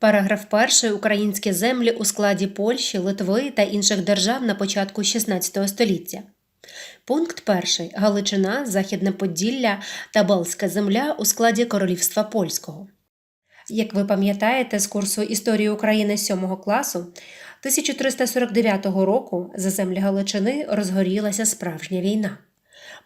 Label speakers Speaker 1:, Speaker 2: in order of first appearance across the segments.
Speaker 1: Параграф 1. Українські землі у складі Польщі, Литви та інших держав на початку XVI століття. Пункт 1. Галичина, Західне Поділля та Балтська земля у складі Королівства Польського. Як ви пам'ятаєте з курсу Історії України 7 класу, 1349 року за землі Галичини розгорілася справжня війна.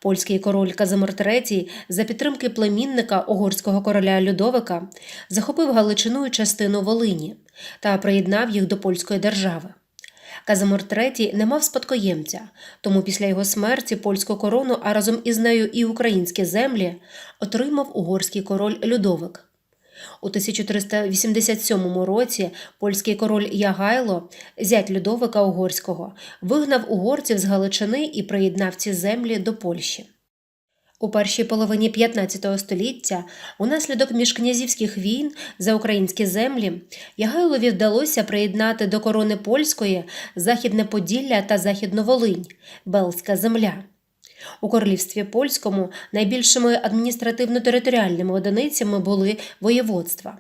Speaker 1: Польський король Казимир III за підтримки племінника угорського короля Людовика захопив Галичину і частину Волині та приєднав їх до польської держави. Казимир III не мав спадкоємця, тому після його смерті польську корону, а разом із нею і українські землі, отримав угорський король Людовик. У 1387 році польський король Ягайло, зять Людовика Угорського, вигнав угорців з Галичини і приєднав ці землі до Польщі. У першій половині 15 століття, унаслідок міжкнязівських війн за українські землі, Ягайлові вдалося приєднати до корони польської Західне Поділля та Західну Волинь, Белська земля. У королівстві польському найбільшими адміністративно-територіальними одиницями були воєводства.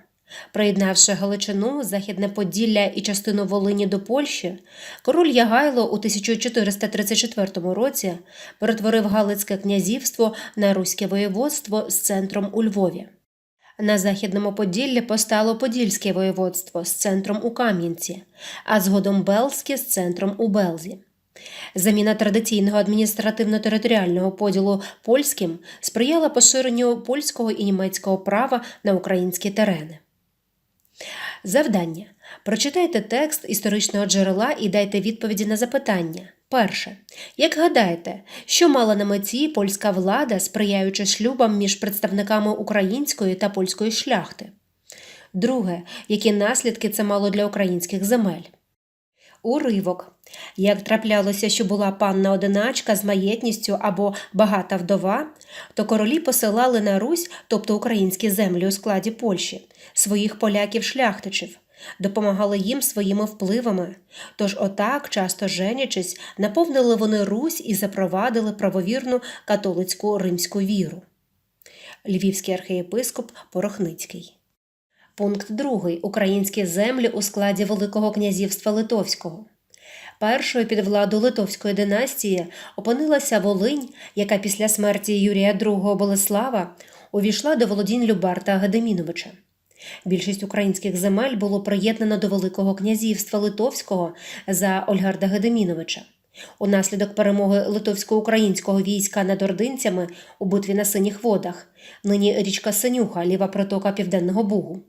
Speaker 1: Приєднавши Галичину, Західне Поділля і частину Волині до Польщі, король Ягайло у 1434 році перетворив Галицьке князівство на Руське воєводство з центром у Львові. На Західному Поділлі постало Подільське воєводство з центром у Кам'янці, а згодом Белське з центром у Белзі. Заміна традиційного адміністративно-територіального поділу польським сприяла поширенню польського і німецького права на українські терени. Завдання. Прочитайте текст історичного джерела і дайте відповіді на запитання. Перше. Як гадаєте, що мала на меті польська влада, сприяючи шлюбам між представниками української та польської шляхти? Друге. Які наслідки це мало для українських земель? Уривок. Як траплялося, що була панна одиначка з маєтністю або багата вдова, то королі посилали на Русь, тобто українські землі у складі Польщі, своїх поляків-шляхтичів, допомагали їм своїми впливами. Тож отак, часто женячись, наповнили вони Русь і запровадили правовірну католицьку римську віру. Львівський архієпископ Порохницький. Пункт 2. Українські землі у складі Великого князівства Литовського. Першою під владу Литовської династії опинилася Волинь, яка після смерті Юрія II Болеслава увійшла до володінь Любарта Гедеміновича. Більшість українських земель було приєднано до Великого князівства Литовського за Ольгарда Гедеміновича. Унаслідок перемоги литовсько-українського війська над ординцями у битві на синіх водах, нині річка Синюха, ліва протока Південного Бугу.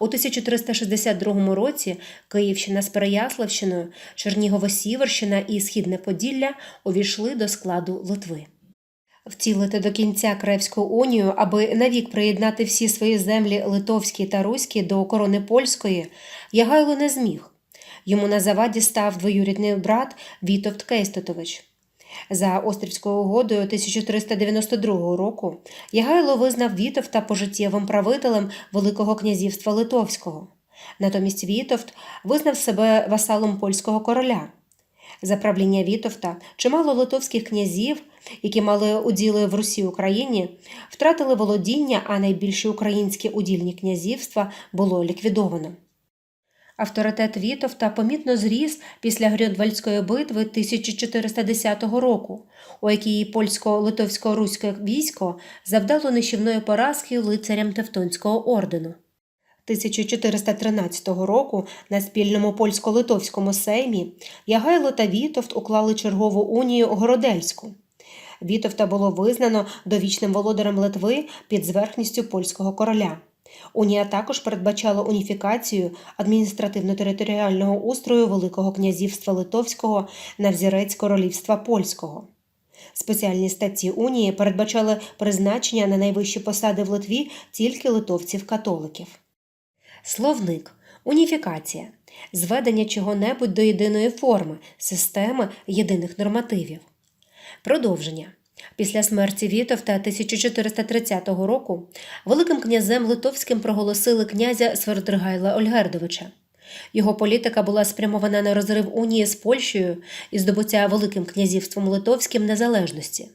Speaker 1: У 1362 році Київщина з Переяславщиною, Чернігово-Сіверщина і Східне Поділля увійшли до складу Литви. Втілити до кінця Кревську унію, аби навік приєднати всі свої землі литовські та руські до корони польської, Ягайло не зміг. Йому на заваді став двоюрідний брат Вітовт Кейстотович. За Острівською угодою 1392 року Ягайло визнав Вітовта пожиттєвим правителем Великого князівства Литовського. Натомість Вітовт визнав себе васалом польського короля. За правління Вітовта чимало литовських князів, які мали уділи в Русі Україні, втратили володіння, а найбільші українські удільні князівства було ліквідовано. Авторитет Вітовта помітно зріс після Грюнвальдської битви 1410 року, у якій польсько-литовсько-руське військо завдало нищівної поразки лицарям Тевтонського ордену. 1413 року на спільному польсько-литовському сеймі Ягайло та Вітовт уклали чергову унію Городельську. Вітовта було визнано довічним володарем Литви під зверхністю польського короля. Унія також передбачала уніфікацію адміністративно-територіального устрою Великого князівства Литовського на взірець королівства польського. Спеціальні статті Унії передбачали призначення на найвищі посади в Литві тільки литовців-католиків. Словник уніфікація зведення чого-небудь до єдиної форми, системи єдиних нормативів. Продовження. Після смерті Вітовта 1430 року Великим князем Литовським проголосили князя Свердригайла Ольгердовича. Його політика була спрямована на розрив унії з Польщею і здобуття Великим князівством Литовським незалежності.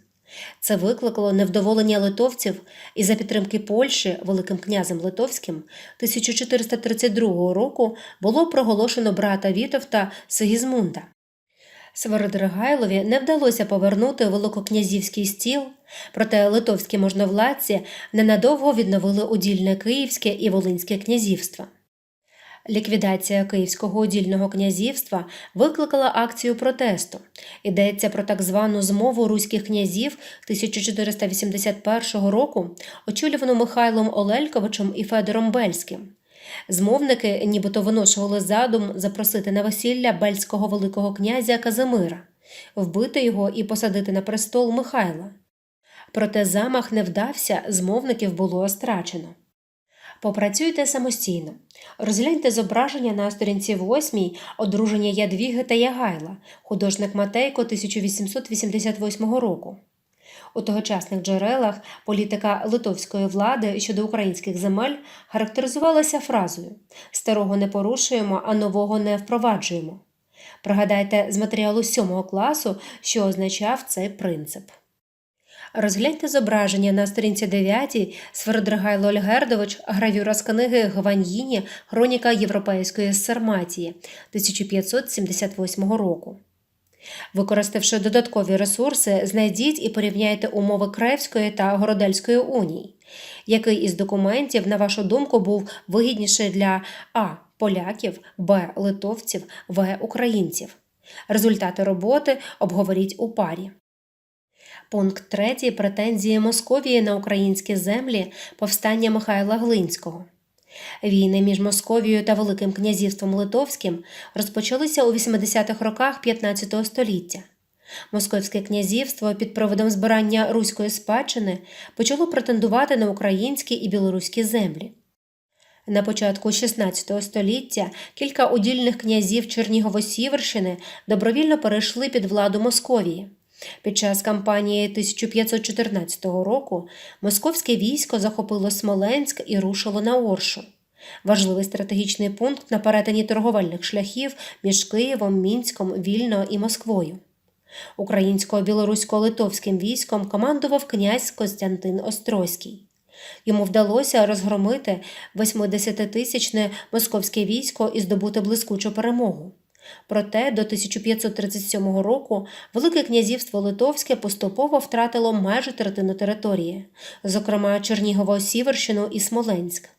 Speaker 1: Це викликало невдоволення литовців і за підтримки Польщі Великим князем Литовським 1432 року було проголошено брата Вітовта Сигізмунда. Свиридригайлові не вдалося повернути великокнязівський стіл, проте литовські можновладці ненадовго відновили удільне Київське і Волинське князівства. Ліквідація Київського удільного князівства викликала акцію протесту. Йдеться про так звану змову руських князів 1481 року, очолювану Михайлом Олельковичем і Федором Бельським. Змовники нібито виношували задум запросити на весілля бельського великого князя Казимира, вбити його і посадити на престол Михайла. Проте замах не вдався, змовників було страчено. Попрацюйте самостійно. Розгляньте зображення на сторінці 8 одруження Ядвіги та Ягайла, художник Матейко 1888 року. У тогочасних джерелах політика литовської влади щодо українських земель характеризувалася фразою Старого не порушуємо, а нового не впроваджуємо. Пригадайте з матеріалу 7 класу, що означав цей принцип. Розгляньте зображення на сторінці 9 Сверодригайло Ольгердович, гравюра з книги Гваньїні Хроніка Європейської Сарматії 1578 року. Використавши додаткові ресурси, знайдіть і порівняйте умови Кревської та Городельської уній. Який із документів, на вашу думку, був вигідніший для А. Поляків, Б. Литовців, В. Українців. Результати роботи обговоріть у парі. Пункт 3. Претензії Московії на українські землі повстання Михайла Глинського. Війни між Московією та Великим князівством Литовським розпочалися у 80-х роках 15 століття. Московське князівство під проводом збирання руської спадщини почало претендувати на українські і білоруські землі. На початку XVI століття кілька удільних князів Чернігово-Сіверщини добровільно перейшли під владу Московії. Під час кампанії 1514 року московське військо захопило Смоленськ і рушило на Оршу. Важливий стратегічний пункт на перетині торговельних шляхів між Києвом, Мінськом, Вільно і Москвою. Українсько-білорусько-литовським військом командував князь Костянтин Острозький. Йому вдалося розгромити 80-тисячне московське військо і здобути блискучу перемогу. Проте до 1537 року Велике князівство Литовське поступово втратило майже третину території, зокрема Чернігово-Сіверщину і Смоленськ.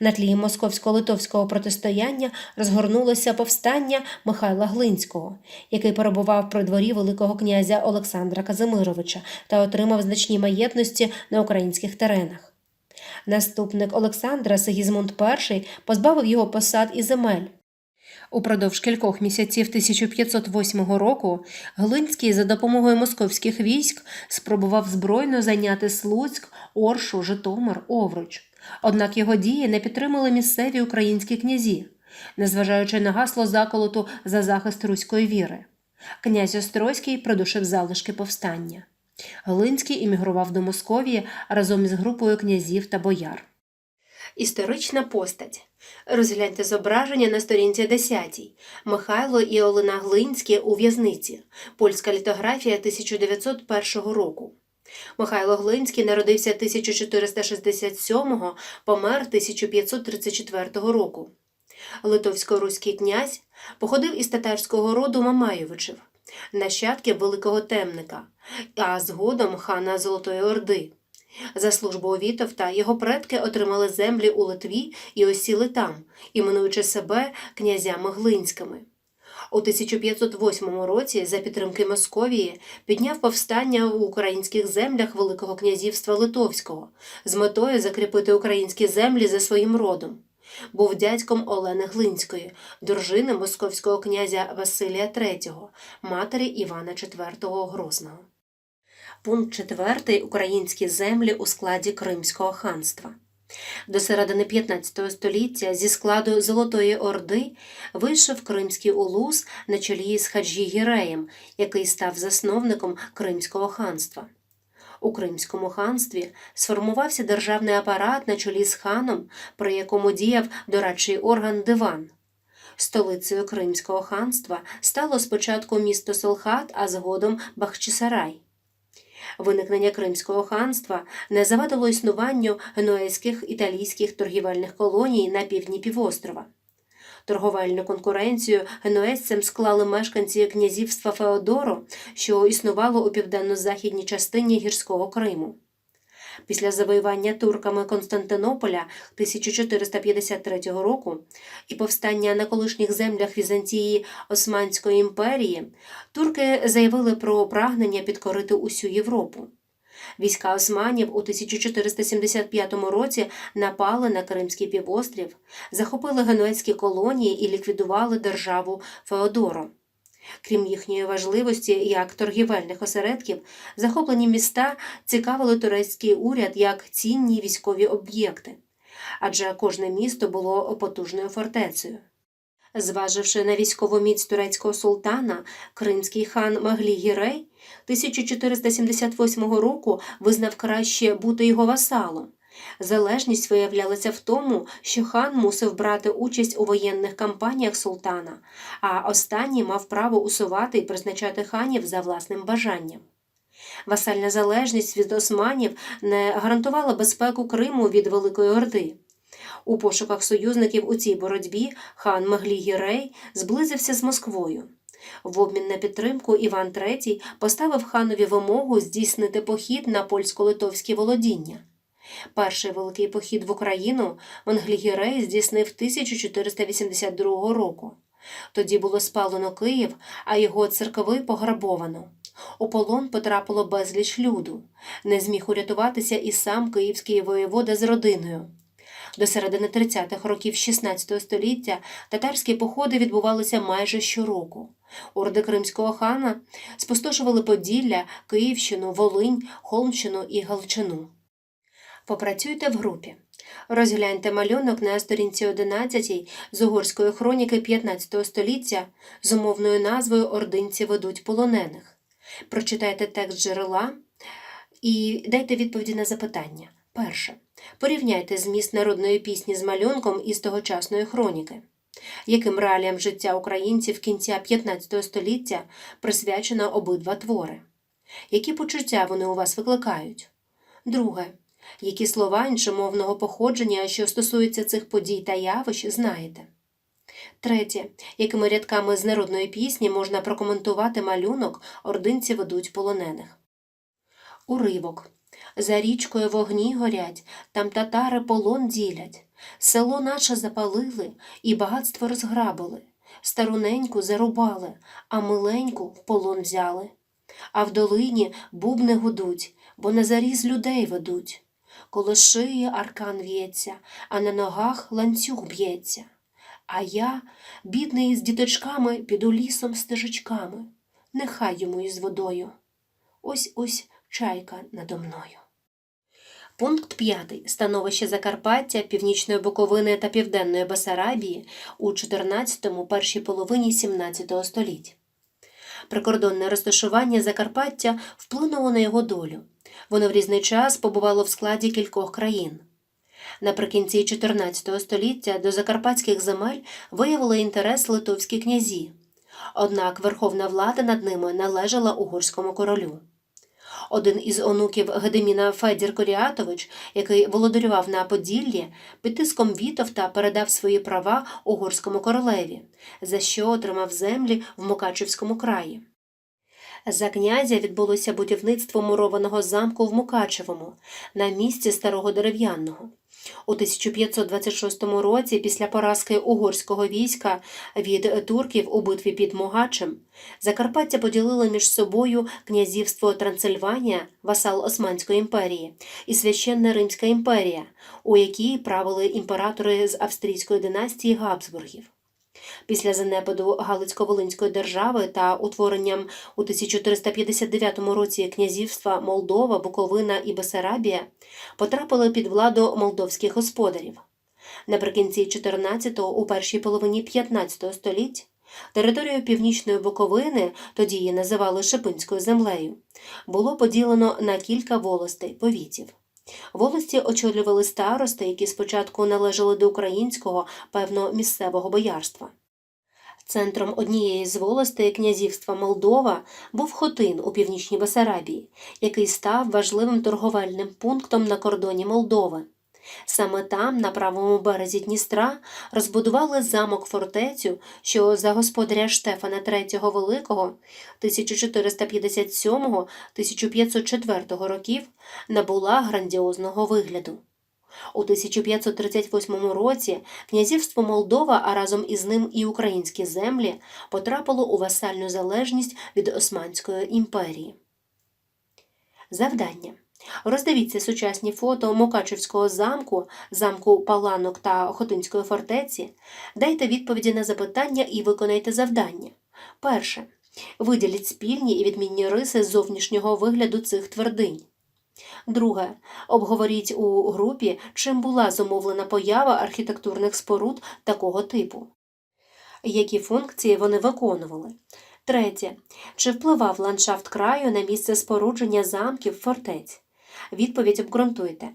Speaker 1: На тлі московсько-литовського протистояння розгорнулося повстання Михайла Глинського, який перебував при дворі Великого князя Олександра Казимировича та отримав значні маєтності на українських теренах. Наступник Олександра Сигізмунд І позбавив його посад і земель. Упродовж кількох місяців 1508 року Глинський за допомогою московських військ спробував збройно зайняти Слуцьк, Оршу, Житомир, Овруч. Однак його дії не підтримали місцеві українські князі, незважаючи на гасло заколоту за захист руської віри. Князь Острозький придушив залишки повстання. Глинський іммігрував до Московії разом із групою князів та бояр. Історична постать. Розгляньте зображення на сторінці 10. Михайло і Олена Глинські у в'язниці. Польська літографія 1901 року. Михайло Глинський народився 1467-го, помер 1534 року. Литовсько-руський князь походив із татарського роду Мамайовичів, нащадків великого темника, а згодом хана Золотої Орди. За службу у Вітовта його предки отримали землі у Литві і осіли там, іменуючи себе князями Глинськими. У 1508 році, за підтримки Московії, підняв повстання у українських землях Великого князівства Литовського з метою закріпити українські землі за своїм родом. Був дядьком Олени Глинської, дружини московського князя Василія III, матері Івана IV Грозного. Пункт 4. Українські землі у складі Кримського ханства. До середини 15 століття зі складу Золотої Орди вийшов Кримський улус на чолі з Хаджі Гіреєм, який став засновником Кримського ханства. У Кримському ханстві сформувався державний апарат на чолі з ханом, при якому діяв дорадчий орган диван. Столицею Кримського ханства стало спочатку місто Солхат, а згодом Бахчисарай. Виникнення Кримського ханства не завадило існуванню генуезьких італійських торгівельних колоній на півдні півострова. Торговельну конкуренцію генуезцям склали мешканці князівства Феодоро, що існувало у південно-західній частині гірського Криму. Після завоювання турками Константинополя 1453 року і повстання на колишніх землях Візантії Османської імперії, турки заявили про прагнення підкорити усю Європу. Війська османів у 1475 році напали на Кримський півострів, захопили генуезькі колонії і ліквідували державу Феодоро. Крім їхньої важливості як торгівельних осередків, захоплені міста цікавили турецький уряд як цінні військові об'єкти, адже кожне місто було потужною фортецею. Зваживши на військову міць турецького султана, кримський хан Маглі Гірей 1478 року визнав краще бути його васалом. Залежність виявлялася в тому, що хан мусив брати участь у воєнних кампаніях султана, а останній мав право усувати і призначати ханів за власним бажанням. Васальна залежність від османів не гарантувала безпеку Криму від Великої Орди. У пошуках союзників у цій боротьбі хан Меглі Гірей зблизився з Москвою. В обмін на підтримку Іван III поставив ханові вимогу здійснити похід на польсько-литовські володіння. Перший великий похід в Україну Монглігірей здійснив 1482 року. Тоді було спалено Київ, а його церкви пограбовано. У полон потрапило безліч люду. Не зміг урятуватися і сам київський воєвода з родиною. До середини 30-х років XVI століття татарські походи відбувалися майже щороку. Орди кримського хана спустошували Поділля, Київщину, Волинь, Холмщину і Галичину. Попрацюйте в групі. Розгляньте малюнок на сторінці 11 з угорської хроніки 15 століття з умовною назвою Ординці ведуть полонених. Прочитайте текст джерела і дайте відповіді на запитання. Перше. Порівняйте зміст народної пісні з малюнком із тогочасної хроніки. Яким реаліям життя українців кінця 15 століття присвячено обидва твори? Які почуття вони у вас викликають? Друге. Які слова іншомовного походження, що стосуються цих подій та явищ, знаєте? Третє. Якими рядками з народної пісні можна прокоментувати малюнок ординці ведуть полонених? Уривок. За річкою вогні горять, там татари полон ділять. Село наше запалили і багатство розграбили. Старуненьку зарубали, а миленьку в полон взяли. А в долині бубни гудуть, бо на заріз людей ведуть. Коло шиї аркан в'ється, а на ногах ланцюг б'ється. А я, бідний з діточками, піду лісом стежечками. Нехай йому із водою. Ось ось чайка надо мною. Пункт 5. Становище Закарпаття, Північної Буковини та Південної Басарабії у 14-му першій половині 17 століть. Прикордонне розташування Закарпаття вплинуло на його долю. Воно в різний час побувало в складі кількох країн. Наприкінці 14 століття до закарпатських земель виявили інтерес литовські князі, однак верховна влада над ними належала угорському королю. Один із онуків Гедеміна Федір Коріатович, який володарював на Поділлі, під тиском Вітовта передав свої права угорському королеві, за що отримав землі в Мукачевському краї. За князя відбулося будівництво мурованого замку в Мукачевому на місці старого дерев'яного. У 1526 році, після поразки угорського війська від турків у битві під Могачем, Закарпаття поділили між собою князівство Трансильванія, васал Османської імперії, і священна Римська імперія, у якій правили імператори з австрійської династії Габсбургів. Після занепаду Галицько-Волинської держави та утворенням у 1459 році князівства Молдова, Буковина і Бесарабія потрапили під владу молдовських господарів. Наприкінці 14-го, у першій половині 15 століть територію північної Буковини, тоді її називали Шипинською землею, було поділено на кілька волостей повітів. Волості очолювали старости, які спочатку належали до українського, певно, місцевого боярства. Центром однієї з волостей князівства Молдова був Хотин у північній Бесарабії, який став важливим торговельним пунктом на кордоні Молдови. Саме там, на правому березі Дністра, розбудували замок фортецю, що за господаря Штефана III Великого 1457-1504 років набула грандіозного вигляду. У 1538 році князівство Молдова, а разом із ним і українські землі потрапило у васальну залежність від Османської імперії. Завдання. Роздивіться сучасні фото Мукачевського замку, замку Паланок та Хотинської фортеці. Дайте відповіді на запитання і виконайте завдання. Перше. Виділіть спільні і відмінні риси зовнішнього вигляду цих твердинь. Друге. Обговоріть у групі, чим була зумовлена поява архітектурних споруд такого типу. Які функції вони виконували. Третє. Чи впливав ландшафт краю на місце спорудження замків фортець? Відповідь обґрунтуйте.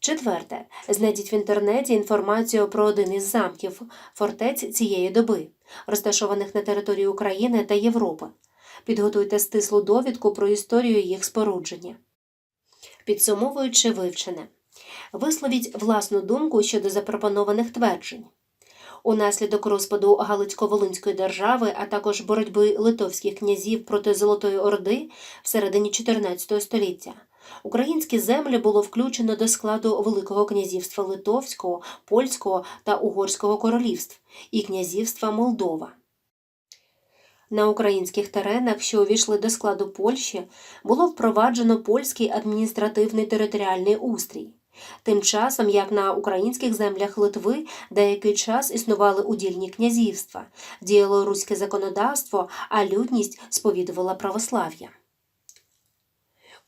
Speaker 1: Четверте. Знайдіть в інтернеті інформацію про один із замків фортець цієї доби, розташованих на території України та Європи. Підготуйте стислу довідку про історію їх спорудження. Підсумовуючи вивчене, висловіть власну думку щодо запропонованих тверджень. Унаслідок розпаду Галицько-Волинської держави, а також боротьби литовських князів проти Золотої Орди в середині 14 століття, українські землі було включено до складу Великого князівства Литовського, Польського та Угорського королівств і князівства Молдова. На українських теренах, що увійшли до складу Польщі, було впроваджено польський адміністративний територіальний устрій. Тим часом, як на українських землях Литви деякий час існували удільні князівства, діяло руське законодавство, а людність сповідувала православ'я.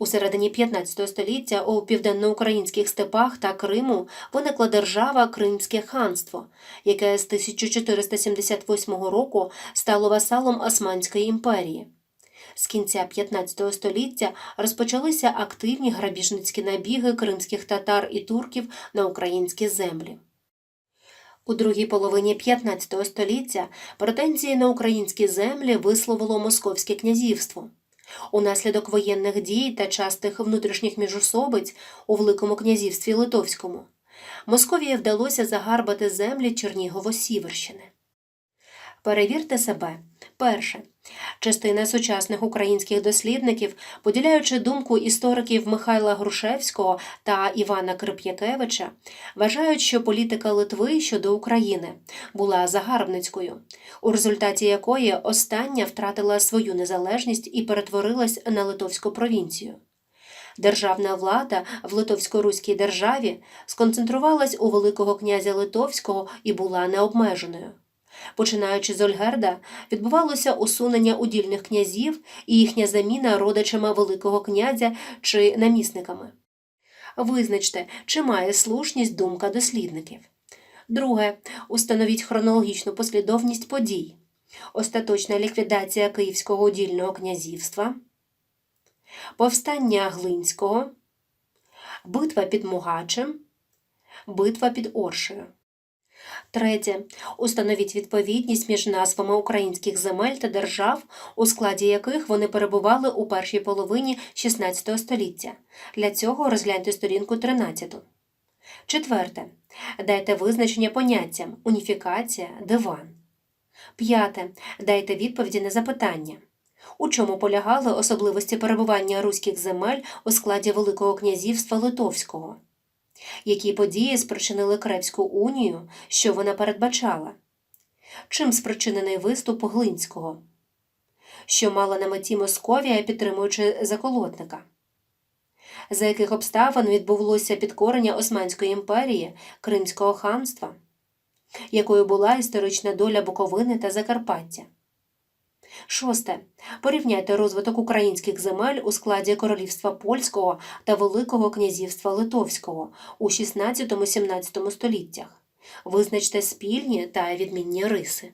Speaker 1: У середині 15 століття у південноукраїнських степах та Криму виникла держава Кримське ханство, яке з 1478 року стало васалом Османської імперії. З кінця 15 століття розпочалися активні грабіжницькі набіги кримських татар і турків на українські землі. У другій половині 15 століття претензії на українські землі висловило Московське князівство. Унаслідок воєнних дій та частих внутрішніх міжособиць у Великому князівстві Литовському Московії вдалося загарбати землі Чернігово-Сіверщини. Перевірте себе. Перше. Частина сучасних українських дослідників, поділяючи думку істориків Михайла Грушевського та Івана Крип'якевича, вважають, що політика Литви щодо України була загарбницькою, у результаті якої остання втратила свою незалежність і перетворилась на литовську провінцію. Державна влада в Литовсько-Руській державі сконцентрувалась у Великого князя Литовського і була необмеженою. Починаючи з Ольгерда, відбувалося усунення удільних князів і їхня заміна родичами Великого князя чи намісниками. Визначте, чи має слушність думка дослідників. Друге. Установіть хронологічну послідовність подій. Остаточна ліквідація Київського удільного князівства, повстання Глинського, битва під Мугачем, битва під Оршею. Третє. Установіть відповідність між назвами українських земель та держав, у складі яких вони перебували у першій половині XVI століття. Для цього розгляньте сторінку 13. Четверте. Дайте визначення поняттям уніфікація, диван. П'яте. Дайте відповіді на запитання. У чому полягали особливості перебування руських земель у складі Великого князівства Литовського? Які події спричинили Кревську унію, що вона передбачала? Чим спричинений виступ Глинського? Що мала на меті Московія, підтримуючи заколотника? За яких обставин відбулося підкорення Османської імперії, Кримського ханства? Якою була історична доля Буковини та Закарпаття? Шосте. Порівняйте розвиток українських земель у складі Королівства Польського та Великого князівства Литовського у 16-17 століттях. Визначте спільні та відмінні риси.